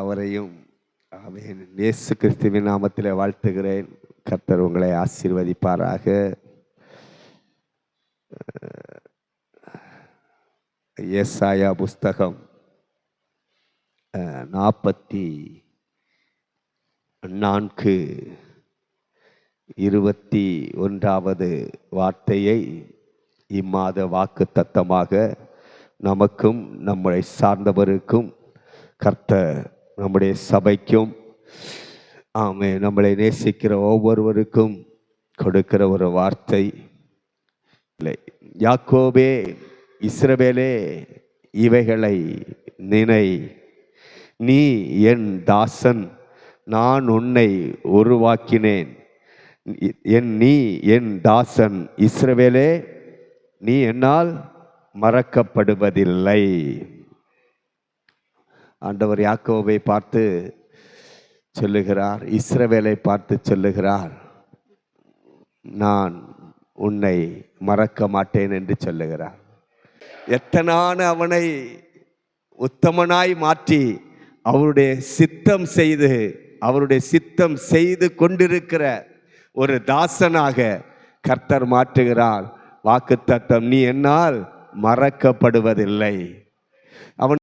அவரையும் ஆமென். இயேசு கிறிஸ்துவின் நாமத்தில் வாழ்த்துகிறேன். கர்த்தர் உங்களை ஆசீர்வதிப்பாராக. ஏசாயா புஸ்தகம் நாற்பத்தி நான்கு இருபத்தி ஒன்றாவது வார்த்தையை இம்மாத வாக்கு தத்தமாக நமக்கும் நம்மை சார்ந்தவருக்கும் கர்த்த நம்முடைய சபைக்கும் ஆமே நம்மளை நேசிக்கிற ஒவ்வொருவருக்கும் கொடுக்கிற ஒரு வார்த்தை. இல்லை யாக்கோபே இஸ்ரவேலே இவைகளை நினை. நீ என் தாசன் நான் உன்னை உருவாக்கினேன். என் நீ என் தாசன் இஸ்ரவேலே நீ என்னால் மறக்கப்படுவதில்லை. ஆண்டவர் யாக்கோவை பார்த்து சொல்லுகிறார் இஸ்ரவேலை பார்த்து சொல்லுகிறார் நான் உன்னை மறக்க மாட்டேன் என்று சொல்லுகிறார். எத்தனான அவனை உத்தமனாய் மாற்றி அவருடைய சித்தம் செய்து அவருடைய சித்தம் செய்து கொண்டிருக்கிற ஒரு தாசனாக கர்த்தர் மாற்றுகிறார். வாக்குத்தத்தம் நீ என்னால் மறக்கப்படுவதில்லை. அவன்